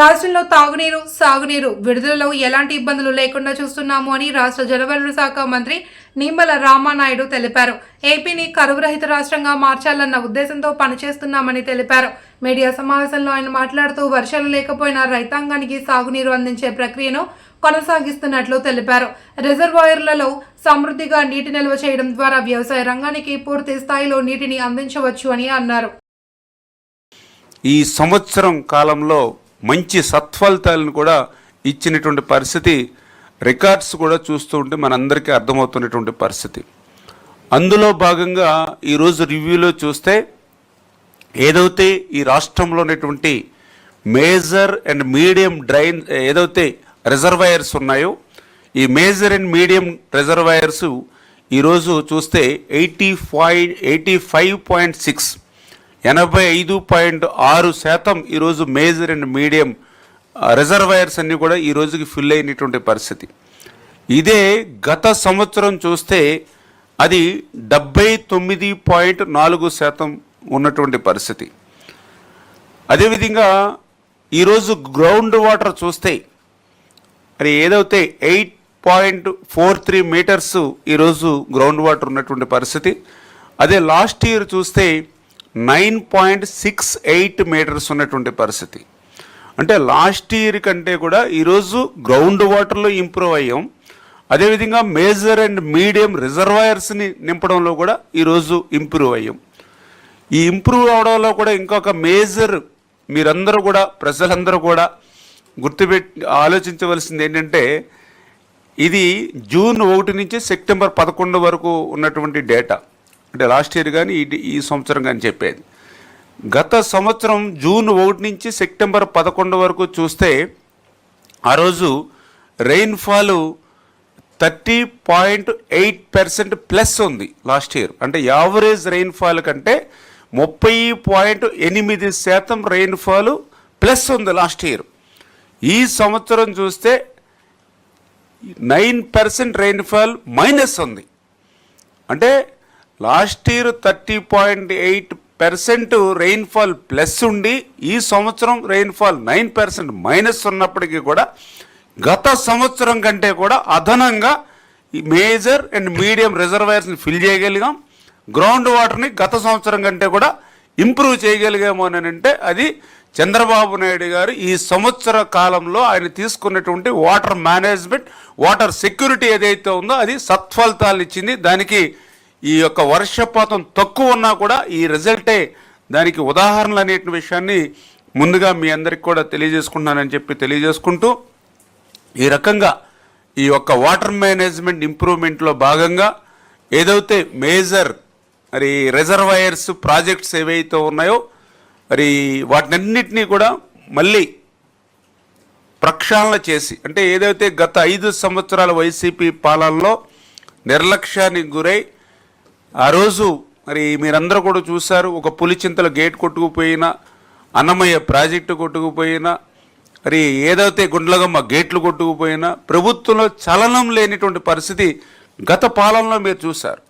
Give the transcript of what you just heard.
రాష్ట్రంలో తాగునీరు సాగునీరు విడుదలలో ఎలాంటి ఇబ్బందులు లేకుండా చూస్తున్నాము అని రాష్ట్ర జలవనరుల శాఖ మంత్రి నిమ్మల రామానాయుడు తెలిపారు. ఏపీని కరువు రహిత రాష్ట్రంగా మార్చాలన్న ఉద్దేశంతో పనిచేస్తున్నామని తెలిపారు. మీడియా సమావేశంలో ఆయన మాట్లాడుతూ వర్షాలు లేకపోయినా రైతాంగానికి సాగునీరు అందించే ప్రక్రియను కొనసాగిస్తున్నట్లు తెలిపారు. రిజర్వాయర్లలో సమృద్ధిగా నీటి నిల్వ చేయడం ద్వారా వ్యవసాయ రంగానికి పూర్తి స్థాయిలో నీటిని అందించవచ్చు అని అన్నారు. ఈ సంవత్సరం కాలంలో మంచి సత్ఫలితాలను కూడా ఇచ్చినటువంటి పరిస్థితి రికార్డ్స్ కూడా చూస్తూ ఉంటే మనందరికీ అర్థమవుతున్నటువంటి పరిస్థితి. అందులో భాగంగా ఈరోజు రివ్యూలో చూస్తే ఏదైతే ఈ రాష్ట్రంలో ఉన్నటువంటి మేజర్ అండ్ మీడియం డ్రైన్ ఏదైతే రిజర్వాయర్స్ ఉన్నాయో ఈ మేజర్ అండ్ మీడియం రిజర్వాయర్స్ ఈరోజు చూస్తే eighty five eighty five point six ఎనభై ఐదు పాయింట్ ఆరు శాతం ఈరోజు మేజర్ అండ్ మీడియం రిజర్వాయర్స్ అన్నీ కూడా ఈ రోజుకి ఫిల్ అయినటువంటి పరిస్థితి. ఇదే గత సంవత్సరం చూస్తే అది డెబ్బై తొమ్మిది పాయింట్ నాలుగు శాతం ఉన్నటువంటి పరిస్థితి. అదేవిధంగా ఈరోజు గ్రౌండ్ వాటర్ చూస్తే మరి ఏదైతే eight point four three meters ఈరోజు గ్రౌండ్ వాటర్ ఉన్నటువంటి పరిస్థితి అదే లాస్ట్ ఇయర్ చూస్తే nine point six eight meters ఉన్నటువంటి పరిస్థితి. అంటే లాస్ట్ ఇయర్ కంటే కూడా ఈరోజు గ్రౌండ్ వాటర్లో ఇంప్రూవ్ అయ్యాం. అదేవిధంగా మేజర్ అండ్ మీడియం రిజర్వాయర్స్ని నింపడంలో కూడా ఈరోజు ఇంప్రూవ్ అయ్యాం. ఈ ఇంప్రూవ్ అవడంలో కూడా ఇంకొక మేజర్ మీరందరూ కూడా ప్రజలందరూ కూడా గుర్తుపెట్టి ఆలోచించవలసింది ఏంటంటే ఇది జూన్ ఒకటి నుంచి సెప్టెంబర్ పదకొండు వరకు ఉన్నటువంటి డేటా. అంటే లాస్ట్ ఇయర్ కానీ ఈ ఈ సంవత్సరం కానీ చెప్పేది. గత సంవత్సరం జూన్ ఒకటి నుంచి సెప్టెంబర్ పదకొండు వరకు చూస్తే ఆ రోజు rainfall thirty point eight percent plus ఉంది లాస్ట్ ఇయర్. అంటే యావరేజ్ రెయిన్ఫాల్ కంటే ముప్పై పాయింట్ ఎనిమిది శాతం రెయిన్ఫాల్ ప్లస్ ఉంది లాస్ట్ ఇయర్. ఈ సంవత్సరం చూస్తే నైన్ పర్సెంట్ రెయిన్ఫాల్ మైనస్ ఉంది. అంటే last year thirty point eight percent rainfall plus ఉండి ఈ సంవత్సరం రెయిన్ఫాల్ నైన్ పర్సెంట్ మైనస్ ఉన్నప్పటికీ కూడా గత సంవత్సరం కంటే కూడా అదనంగా మేజర్ అండ్ మీడియం రిజర్వాయర్స్ని ఫిల్ చేయగలిగాం. గ్రౌండ్ వాటర్ని గత సంవత్సరం కంటే కూడా ఇంప్రూవ్ చేయగలిగాము అని అంటే అది చంద్రబాబు నాయుడు గారు ఈ సంవత్సర కాలంలో ఆయన తీసుకున్నటువంటి వాటర్ మేనేజ్మెంట్ వాటర్ సెక్యూరిటీ ఏదైతే ఉందో అది సత్ఫలితాలు ఇచ్చింది. దానికి ఈ యొక్క వర్షపాతం తక్కువ ఉన్నా కూడా ఈ రిజల్టే దానికి ఉదాహరణలు అనే విషయాన్ని ముందుగా మీ అందరికి కూడా తెలియజేసుకుంటున్నానని చెప్పి తెలియజేసుకుంటూ ఈ రకంగా ఈ యొక్క వాటర్ మేనేజ్మెంట్ ఇంప్రూవ్మెంట్లో భాగంగా ఏదైతే మేజర్ మరి రిజర్వాయర్స్ ప్రాజెక్ట్స్ ఏవైతే ఉన్నాయో మరి వాటినన్నిటినీ కూడా మళ్ళీ ప్రక్షాళన చేసి అంటే ఏదైతే గత ఐదు సంవత్సరాల వైసీపీ పాలనలో నిర్లక్ష్యానికి గురై ఆ రోజు మరి మీరందరూ కూడా చూశారు ఒక పులిచింతల గేట్ కొట్టుకుపోయినా అన్నమయ్య ప్రాజెక్టు కొట్టుకుపోయినా మరి ఏదైతే గుండ్లగమ్మ గేట్లు కొట్టుకుపోయినా ప్రభుత్వంలో చలనం లేనిటువంటి పరిస్థితి గత పాలనలో మీరు చూశారు.